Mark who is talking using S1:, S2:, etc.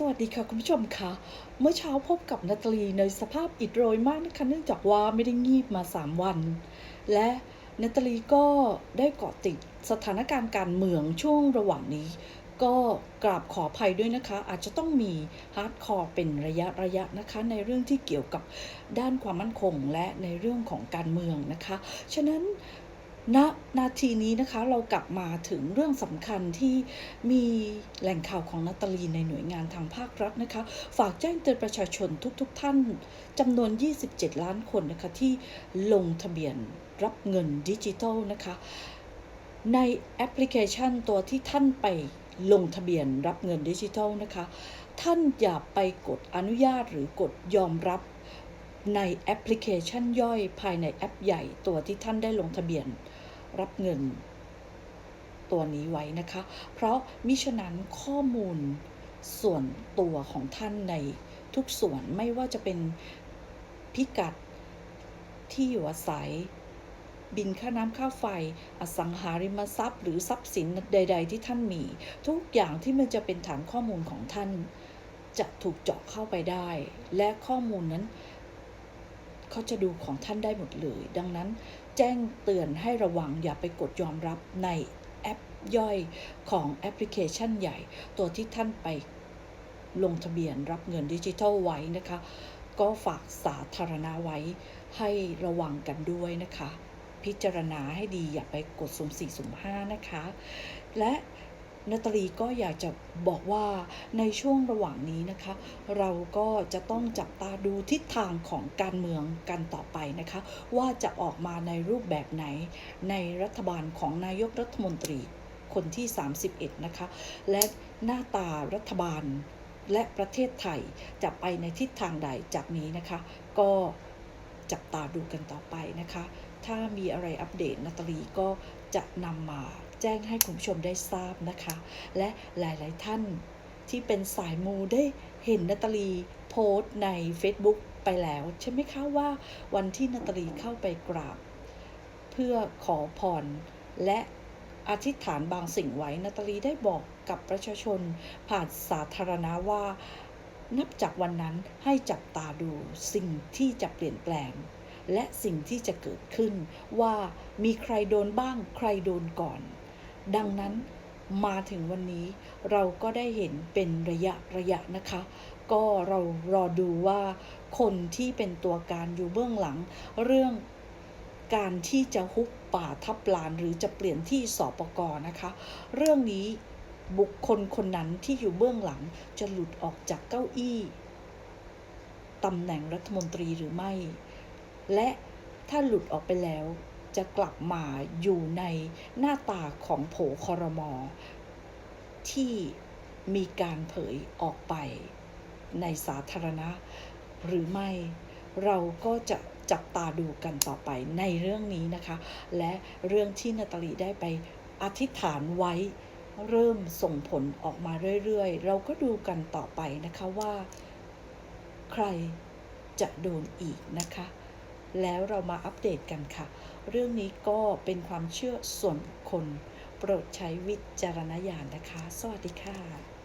S1: สวัสดีค่ะคุณผู้ชมค่ะ เมื่อเช้าพบกับนาตาลีในสภาพอิดโรยมากนะคะเนื่องจากว่าไม่ได้งีบมา 3 วัน และนาตาลีก็ได้เกาะติดสถานการณ์การเมืองช่วงระหว่างนี้ ก็กราบขออภัยด้วยนะคะ อาจจะต้องมีฮาร์ดคอร์เป็นระยะระยะนะคะ ในเรื่องที่เกี่ยวกับด้านความมั่นคงและในเรื่องของการเมืองนะคะ ฉะนั้น ณนาทีนี้นะคะเรากลับมาถึงเรื่องสำคัญที่มีแหล่งข่าวของนาตาลีในหน่วยงานทางภาครัฐนะคะ ฝากแจ้งเตือนประชาชนทุกๆทท่านจำนวน 27 ล้านคนนะคะที่ลงทะเบียนรับเงินดิจิทัลนะคะ ในแอปพลิเคชันตัวที่ท่านไปลงทะเบียนรับเงินดิจิทัลนะคะ ท่านอย่าไปกดอนุญาตหรือกดยอมรับในแอปพลิเคชันย่อยภายในแอปใหญ่ตัวที่ท่านได้ลงทะเบียน รับเงิน ตัวนี้ไว้นะคะ เพราะมิฉะนั้นข้อมูลส่วนตัวของท่านในทุกส่วนไม่ว่าจะเป็นพิกัดที่อยู่อาศัย บินค่าน้ำค่าไฟ อสังหาริมทรัพย์ หรือทรัพย์สินใด ๆ ที่ท่านมี ทุกอย่างที่มันจะเป็นฐานข้อมูลของท่าน จะถูกเจาะเข้าไปได้ และข้อมูลนั้น เขาจะดูของท่านได้หมดเลย ดังนั้น แจ้งเตือนให้ระวังอย่าไปกดยอมรับในแอปย่อยของแอปพลิเคชันใหญ่ ตัวที่ท่านไปลงทะเบียนรับเงินดิจิทัลไว้นะคะ ก็ฝากสาธารณะไว้ให้ระวังกันด้วยนะคะ พิจารณาให้ดีอย่าไปกดสุ่มสี่สุ่มห้านะคะ และ นาตาลีก็อยากจะบอกว่าในช่วงระหว่างนี้นะคะ เราก็จะต้องจับตาดูทิศทางของการเมืองกันต่อไปนะคะ ว่าจะออกมาในรูปแบบไหนในรัฐบาลของนายกรัฐมนตรีคนที่ 31 นะคะ และหน้าตารัฐบาลและประเทศไทยจะไปในทิศทางใดจากนี้นะคะ ก็จับตาดูกันต่อไปนะคะ ถ้ามีอะไรอัปเดตนาตาลีก็จะนำมา แจ้งให้คุณผู้ชมได้ทราบนะคะ และหลายๆท่านที่เป็นสายมูได้เห็นนาตาลีโพสต์ใน Facebook ไปแล้ว ใช่ไหมคะว่าวันที่นาตาลีเข้าไปกราบ เพื่อขอพรและอธิษฐานบางสิ่งไว้นาตาลีได้บอกกับประชาชนผ่านสาธารณะว่า นับจากวันนั้นให้จับตาดูสิ่งที่จะเปลี่ยนแปลง และสิ่งที่จะเกิดขึ้นว่ามีใครโดนบ้างใครโดนก่อน ดังนั้นมาถึงวันนี้เราก็ได้เห็นเป็นระยะระยะนะคะ ก็เรารอดูว่าคนที่เป็นตัวการอยู่เบื้องหลัง เรื่องการที่จะฮุบป่าทับลานหรือจะเปลี่ยนที่สปกนะคะ เรื่องนี้บุคคลคนนั้นที่อยู่เบื้องหลังจะหลุดออกจากเก้าอี้ตำแหน่งรัฐมนตรีหรือไม่ และถ้าหลุดออกไปแล้ว จะกลับมาอยู่ในหน้าตาของโผคอรมอที่มีการเผยออกไปในสาธารณะ หรือไม่เราก็จะจับตาดูกันต่อไปในเรื่องนี้นะคะ และเรื่องที่นาตาลีได้ไปอธิษฐานไว้เริ่มส่งผลออกมาเรื่อยๆ เราก็ดูกันต่อไปนะคะว่า ใครจะโดนอีกนะคะ แล้วเรามาอัปเดตกันค่ะ เรื่องนี้ก็เป็นความเชื่อส่วนบุคคล โปรดใช้วิจารณญาณนะคะ สวัสดีค่ะ